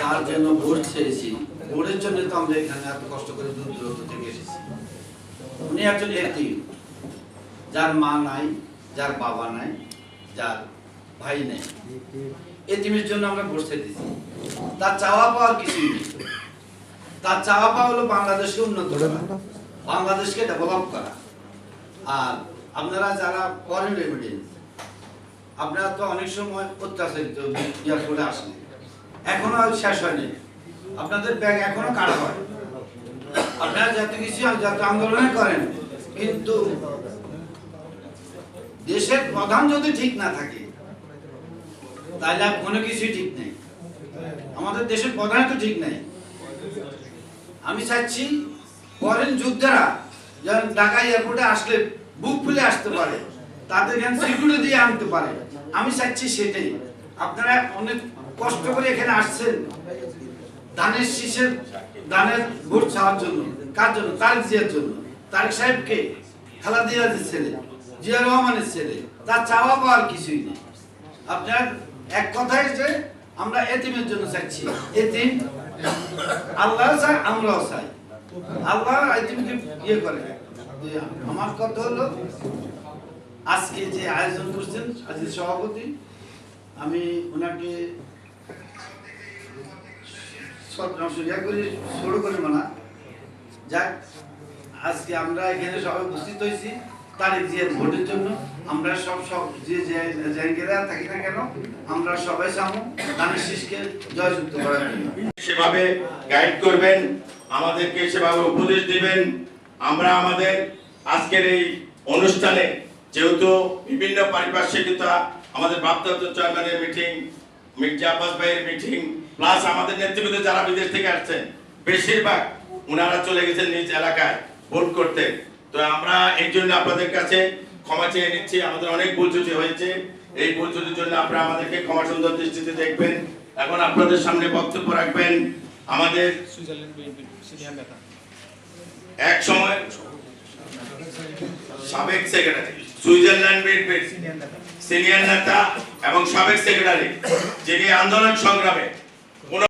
তার জন্য ভোট চেয়েছি। ভোটের জন্য তো আমরা এখানে এত কষ্ট করে দূর দূরান্ত থেকে এসেছি। উনি একজন এতিম। যার মা নাই, যার বাবা নাই, যার ভাই নেই। এতিমের জন্য আমরা ভোট চেয়েছি। তার চাওয়া পাওয়ার কিছুই নেই। তার চাওয়া পাওয়া হলো বাংলাদেশকে উন্নত করা, বাংলাদেশকে ডেভেলপ করা। আর আপনারা যারা ফরেন রেমিডেন্স আপনারা তো অনেক সময় অত্যাচারিত করে আসেন। এখনও শেষ হয়নি। আপনাদের ব্যাগ এখনও কাটা হয়। আপনারা যত কিছু যত আন্দোলন করেন, কিন্তু দেশের প্রধান যদি ঠিক না থাকে, তাহলে আর কোনো কিছুই ঠিক নেই। আমাদের দেশের প্রধান তো ঠিক নেই। আমি চাচ্ছি ফরেন যোদ্ধারা যেন ঢাকা এয়ারপোর্টে আসলে বুক ফুলে আসতে পারে, তাদের এখানে সিকিউরিটি দিয়ে আনতে পারে। আমি চাচ্ছি সেটাই। আপনারা অনেক কষ্ট করে এখানে আসছেন। ধানের শীষের ধানের ভোট চাওয়ার জন্য। কার জন্য? তারেক জিয়ার জন্য। তারেক সাহেবকে খালা দিয়াজের ছেলে, জিয়া রহমানের ছেলে, তার চাওয়া পাওয়ার কিছুই নেই। আপনার এক কথাই যে আমরা এতিমের জন্য চাচ্ছি। এতিম আল্লাহ চাই আমরাও চাই। আল্লাহ এতিমকে ইয়ে করে। আমার কথা হলো, আজকে যে আয়োজন করছেন আজকে সভাপতি, আমি ওনাকে শুরু মানা যাক, আজকে আমরা এখানে সবাই উপস্থিত হয়েছি তারিখ জিয়ার ভোটের জন্য। আমরা সব সব যে যে জায়গায় থাকি না কেন, আমরা সবাই দানের শীষকে জয়যুক্ত করার জন্য। সেভাবে গাইড করবেন, আমাদেরকে সেভাবে উপদেশ দিবেন। আমরা আমাদের আজকের এই অনুষ্ঠানে যেহেতু বিভিন্ন পারিপার্শ্বিকতা, আমাদের ভারপ্রাপ্ত চেয়ারম্যানের মিটিং মির্জা আব্বাস ভাইয়ের মিটিং প্লাস আমাদের নেতৃবৃন্দ যারা বিদেশ থেকে আসছেন, বেশিরভাগ ওনারা চলে গেছেন নিজ এলাকায় ভোট করতে। তো আমরা এই জন্য আপনাদের কাছে ক্ষমা চেয়ে নিচ্ছি, আমাদের অনেক ভুল ত্রুটি হয়েছে। এই ভুল ত্রুটির জন্য আপনারা আমাদেরকে ক্ষমা সুন্দর দৃষ্টিতে দেখবেন। এখন আপনাদের সামনে বক্তব্য রাখবেন আমাদের সুইজারল্যান্ড এক সময় সাবেক সেক্রেটারি সুইজারল্যান্ড নেতা। সিনিয়র নেতা এবং সাবেক সেক্রেটারি যিনি আন্দোলন সংগ্রামে